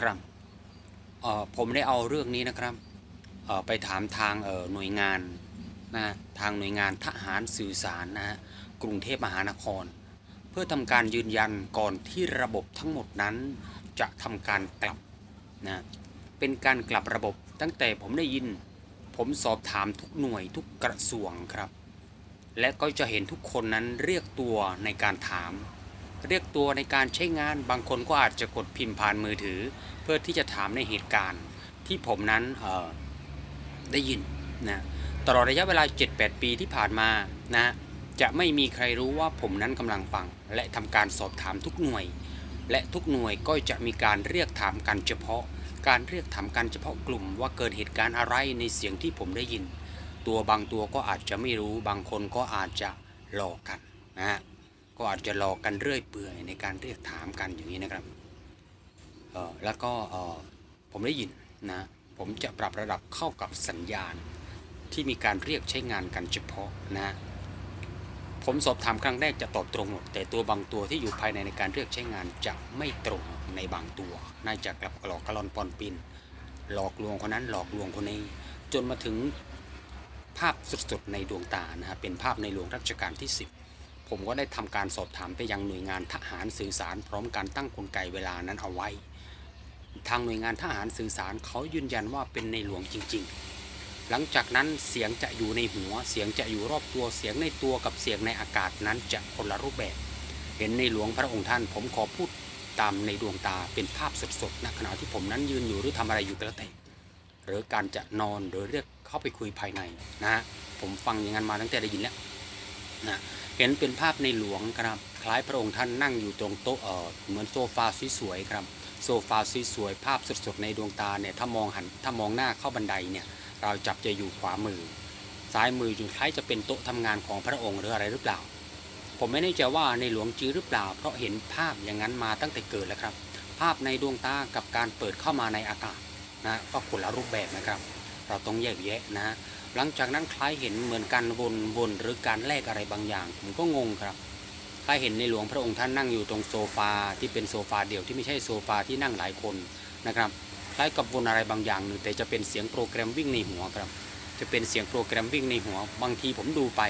ครับผมได้เอาเรื่องนี้นะครับไปถามทางหน่วยงานนะทางหน่วยงานทหารสื่อสารนะฮะกรุงเทพมหานคร เพื่อทำการยืนยันก่อนที่ระบบทั้งหมดนั้น จะทำการกลับนะเป็นการกลับระบบตั้งแต่ผมได้ยิน ผมสอบถามทุกหน่วยทุกกระทรวงครับ และก็จะเห็นทุกคนนั้นเรียกตัวในการถาม เรียกตัวในการใช้งานบางคนก็อาจจะกดพิมพ์ผ่านมือถือ เพื่อที่จะถามในเหตุการณ์ที่ผมนั้นได้ยินนะตลอดระยะเวลา 7-8 ปีที่ผ่านมานะจะไม่มีใครรู้ว่าผมนั้นกำลังฟัง และทำการสอบถามทุกหน่วย และทุกหน่วยก็จะมีการเรียกถามกันเฉพาะ การเรียกถามกันเฉพาะกลุ่ม ว่าเกิดเหตุการณ์อะไรในเสียงที่ผมได้ยิน ตัวบางตัวก็อาจจะไม่รู้บางคนก็อาจจะหลอกกันนะฮะ ก็อาจจะหลอกกันเรื่อยเปื่อยในการเรียกถามกันอย่างนี้นะครับเออแล้วก็เออผมได้ยินนะผมจะปรับระดับเข้ากับสัญญาณที่มีการเรียกใช้งานกันเฉพาะนะ ผมสอบถามครั้งแรกจะตอบตรงหมดแต่ตัวบางตัวที่อยู่ภายในในการเรียกใช้งานจะไม่ตรงในบางตัวน่าจะกลับกรอกกรลอนปอนปินหลอกลวงคนนั้นหลอกลวงคนนี้ จนมาถึงภาพสดๆในดวงตานะฮะเป็นภาพในหลวงรัชกาลที่ 10 ผมก็ได้ทำการสอบถามไปยังหน่วยงานทหารสื่อสาร พร้อมการตั้งกลไกเวลานั้นเอาไว้ ทางหน่วยงานทหารสื่อสารเขายืนยันว่าเป็นในหลวงจริง ๆ หลังจากนั้นเสียงจะอยู่ในหัวเสียงจะอยู่รอบตัวเสียงในตัวกับเสียงในอากาศนั้นจะคนละรูปแบบ เห็นในหลวงพระองค์ท่าน ผมขอพูดตามในดวงตาเป็นภาพสดๆณขณะที่ผมนั้นยืนอยู่หรือทำอะไรอยู่ก็แล้วแต่หรือการจะนอนหรือเรียกเข้าไปคุยภายในนะผมฟังอย่างนั้นมาตั้งแต่ได้ยินแล้ว นะเห็นเป็นภาพในหลวงครับ คล้ายพระองค์ท่านนั่งอยู่ตรงโต๊ะเออเหมือนโซฟาสวยๆครับ โซฟาสวยๆภาพสดๆในดวงตาเนี่ยถ้ามองหันถ้ามองหน้าเข้าบันไดเนี่ยเราจับจะอยู่ขวามือ ซ้ายมืออยู่คล้ายจะเป็นโต๊ะทำงานของพระองค์หรืออะไรหรือเปล่า ผมไม่แน่ใจว่าในหลวงจริงหรือเปล่า เพราะเห็นภาพอย่างนั้นมาตั้งแต่เกิดแล้วครับ ภาพในดวงตากับการเปิดเข้ามาในอากาศนะก็คนละรูปแบบนะครับ เราต้องแยกแยะนะ หลังจากนั้นคล้ายเห็นเหมือนการวนวนหรือการแลกอะไรบางอย่าง ผมก็งงครับคล้ายเห็นในหลวงพระองค์ท่านนั่งอยู่ตรงโซฟาที่เป็นโซฟาเดี่ยวที่ไม่ใช่โซฟาที่นั่งหลายคนนะครับคล้ายกับวนอะไรบางอย่างหนึ่งแต่จะเป็นเสียงโปรแกรมวิ่งในหัวครับ จะเป็นเสียงโปรแกรมวิ่งในหัว บางทีผมดูไป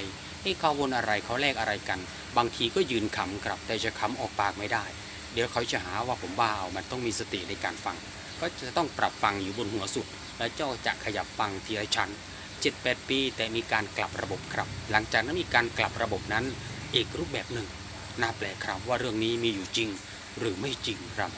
เฮ้เขาวนอะไรเขาแลกอะไรกัน บางทีก็ยืนขำครับ แต่จะขำออกปากไม่ได้ เดี๋ยวเขาจะหาว่าผมบ้าเอามันต้องมีสติในการฟัง ก็จะต้องปรับฟังอยู่บนหัวสุด แล้วเจ้าจะขยับฟังทีละชั้น 7-8 ปี แต่มีการกลับระบบครับ หลังจากนั้นมีการกลับระบบนั้นอีกรูปแบบหนึ่ง น่าแปลกครับว่าเรื่องนี้มีอยู่จริงหรือไม่จริงครับ